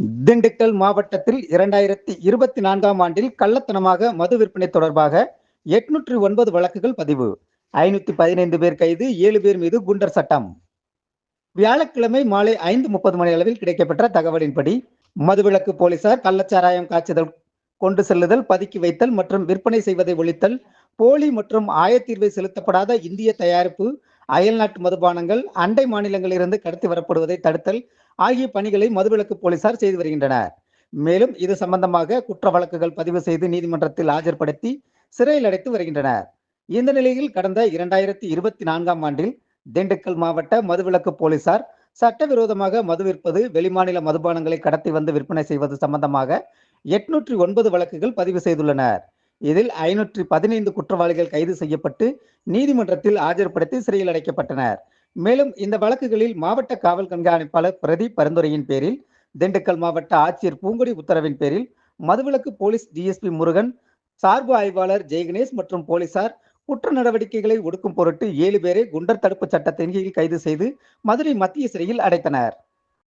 திண்டுக்கல் மாவட்டத்தில் இரண்டாயிரத்தி இருபத்தி நான்காம் ஆண்டில் கள்ளத்தனமாக மது விற்பனை தொடர்பாக எட்நூற்றி ஒன்பது வழக்குகள் பதிவு. ஐநூத்தி பதினைந்து பேர் கைது ஏழு பேர் மீது குண்டர் சட்டம். வியாழக்கிழமை மாலை ஐந்து முப்பது மணி அளவில் கிடைக்கப்பெற்ற தகவலின்படி மதுவிலக்கு போலீசார் கள்ளச்சாராயம் காய்ச்சுதல் கொண்டு செல்லுதல் பதுக்கி வைத்தல் மற்றும் விற்பனை செய்வதை ஒழித்தல் போலி மற்றும் ஆயத்தீர்வை செலுத்தப்படாத இந்திய தயாரிப்பு அயல்நாட்டு மதுபானங்கள் அண்டை மாநிலங்களிலிருந்து கடத்தி வரப்படுவதை தடுத்தல் ஆகிய பணிகளை மதுவிலக்கு போலீசார் செய்து வருகின்றனர். மேலும் இது சம்பந்தமாக குற்ற வழக்குகள் பதிவு செய்து நீதிமன்றத்தில் ஆஜர்படுத்தி சிறையில் அடைத்து வருகின்றனர். இந்த நிலையில் கடந்த இரண்டாயிரத்தி இருபத்தி நான்காம் ஆண்டில் திண்டுக்கல் மாவட்ட மதுவிலக்கு போலீசார் சட்டவிரோதமாக மது விற்பது வெளிமாநில மதுபானங்களை கடத்தி வந்து விற்பனை செய்வது சம்பந்தமாக எட்நூற்றி ஒன்பது வழக்குகள் பதிவு செய்துள்ளனர். இதில் ஐநூற்றி பதினைந்து குற்றவாளிகள் கைது செய்யப்பட்டு நீதிமன்றத்தில் ஆஜர்படுத்தி சிறையில் அடைக்கப்பட்டனர். மேலும் இந்த வழக்குகளில் மாவட்ட காவல் கண்காணிப்பாளர் பிரதீப் பரிந்துரையின் பேரில் திண்டுக்கல் மாவட்ட ஆட்சியர் பூங்கொடி உத்தரவின் பேரில் மதுவிலக்கு போலீஸ் டிஎஸ்பி முருகன் சார்பு ஆய்வாளர் ஜெய்கணேஷ் மற்றும் போலீசார் குற்ற நடவடிக்கைகளை ஒடுக்கும் பொருட்டு ஏழு பேரை குண்டர் தடுப்பு சட்டத்தின் கீழ் கைது செய்து மதுரை மத்திய சிறையில் அடைத்தனர்.